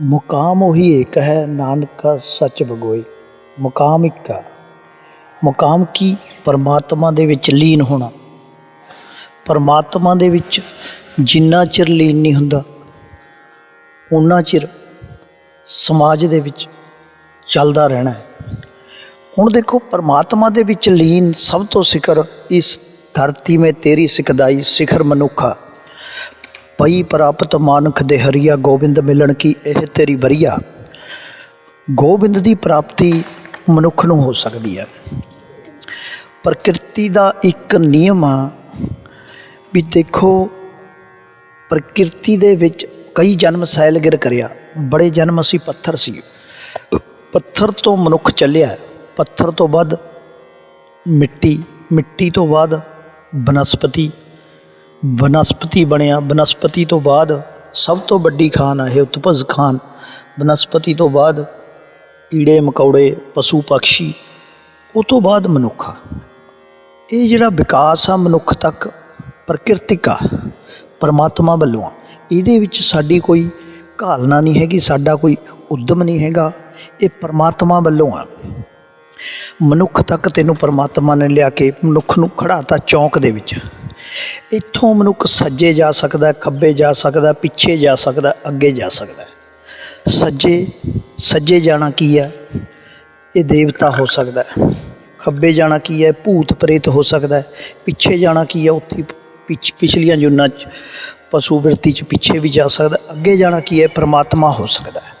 ਮੁਕਾਮ ਉਹੀ ਏਕ ਹੈ, ਨਾਨਕਾ ਸੱਚ ਬਗੋਏ ਮੁਕਾਮ ਇੱਕ ਮੁਕਾਮ ਕੀ? ਪਰਮਾਤਮਾ ਦੇ ਵਿੱਚ ਲੀਨ ਹੋਣਾ। ਪਰਮਾਤਮਾ ਦੇ ਵਿੱਚ ਜਿੰਨਾ ਚਿਰ ਲੀਨ ਨਹੀਂ ਹੁੰਦਾ ਉਨਾ ਚਿਰ ਸਮਾਜ ਦੇ ਵਿੱਚ ਚੱਲਦਾ ਰਹਿਣਾ ਹੈ। ਹੁਣ ਦੇਖੋ, ਪਰਮਾਤਮਾ ਦੇ ਵਿੱਚ ਲੀਨ ਸਭ ਤੋਂ ਸਿਖਰ, ਇਸ ਧਰਤੀ ਮੇ ਤੇਰੀ ਸਿਕਦਾਈ ਸਿਖਰ ਮਨੁੱਖਾ ਪਈ ਪ੍ਰਾਪਤ ਮਾਨੁਖ ਦੇ ਹਰੀਆ ਗੋਬਿੰਦ ਮਿਲਣ ਕੀ ਇਹ ਤੇਰੀ ਵਰੀਆ? ਗੋਬਿੰਦ ਦੀ ਪ੍ਰਾਪਤੀ ਮਨੁੱਖ ਨੂੰ ਹੋ ਸਕਦੀ ਹੈ। ਪ੍ਰਕਿਰਤੀ ਦਾ ਇੱਕ ਨਿਯਮ ਆ ਵੀ ਦੇਖੋ, ਪ੍ਰਕਿਰਤੀ ਦੇ ਵਿੱਚ ਕਈ ਜਨਮ ਸੈਲਗਿਰ ਕਰਿਆ। ਬੜੇ ਜਨਮ ਅਸੀਂ ਪੱਥਰ ਸੀ। ਪੱਥਰ ਤੋਂ ਮਨੁੱਖ ਚੱਲਿਆ। ਪੱਥਰ ਤੋਂ ਬਾਅਦ ਮਿੱਟੀ ਮਿੱਟੀ ਤੋਂ ਬਾਅਦ ਬਨਸਪਤੀ ਬਨਸਪਤੀ ਬਣਿਆ। ਬਨਸਪਤੀ ਤੋਂ ਬਾਅਦ ਸਭ ਤੋਂ ਵੱਡੀ ਖਾਨ ਹੈ ਉਤਪਜ ਖਾਨ। ਬਨਸਪਤੀ ਤੋਂ ਬਾਅਦ ਕੀੜੇ, ਮਕੌੜੇ, ਪਸ਼ੂ ਪਕਸ਼ੀ, ਉਹ ਤੋਂ ਬਾਅਦ ਮਨੁੱਖ ਇਹ ਜਿਹੜਾ ਵਿਕਾਸ ਆ ਮਨੁੱਖ ਤੱਕ ਪ੍ਰਕਿਰਤਿਕ ਆ, ਪਰਮਾਤਮਾ ਵੱਲੋਂ ਆ। ਇਹਦੇ ਵਿੱਚ ਸਾਡੀ ਕੋਈ ਘਾਲਣਾ ਨਹੀਂ ਹੈਗੀ, ਸਾਡਾ ਕੋਈ ਉਦਮ ਨਹੀਂ ਹੈਗਾ। ਇਹ ਪਰਮਾਤਮਾ ਵੱਲੋਂ ਆ। ਮਨੁੱਖ ਤੱਕ ਤੈਨੂੰ ਪਰਮਾਤਮਾ ਨੇ ਲਿਆ ਕੇ ਮਨੁੱਖ ਨੂੰ ਖੜਾਤਾ ਚੌਂਕ ਦੇ ਵਿੱਚ। ਇੱਥੋਂ ਮਨੁੱਖ ਸੱਜੇ ਜਾ ਸਕਦਾ, ਖੱਬੇ ਜਾ ਸਕਦਾ, ਪਿੱਛੇ ਜਾ ਸਕਦਾ, ਅੱਗੇ ਜਾ ਸਕਦਾ ਸੱਜੇ ਸੱਜੇ ਜਾਣਾ ਕੀ ਹੈ? ਇਹ ਦੇਵਤਾ ਹੋ ਸਕਦਾ ਹੈ। ਖੱਬੇ ਜਾਣਾ ਕੀ ਹੈ? ਭੂਤ ਪ੍ਰੇਤ ਹੋ ਸਕਦਾ ਹੈ। ਪਿੱਛੇ ਜਾਣਾ ਕੀ ਹੈ? ਉੱਥੇ ਪਿਛ, ਪਿਛਲੀਆਂ ਜੁਨਾਂ ਚ ਪਸ਼ੂ ਬਿਰਤੀ ਚ ਪਿੱਛੇ ਵੀ ਜਾ ਸਕਦਾ ਅੱਗੇ ਜਾਣਾ ਕੀ ਹੈ? ਪ੍ਰਮਾਤਮਾ ਹੋ ਸਕਦਾ ਹੈ।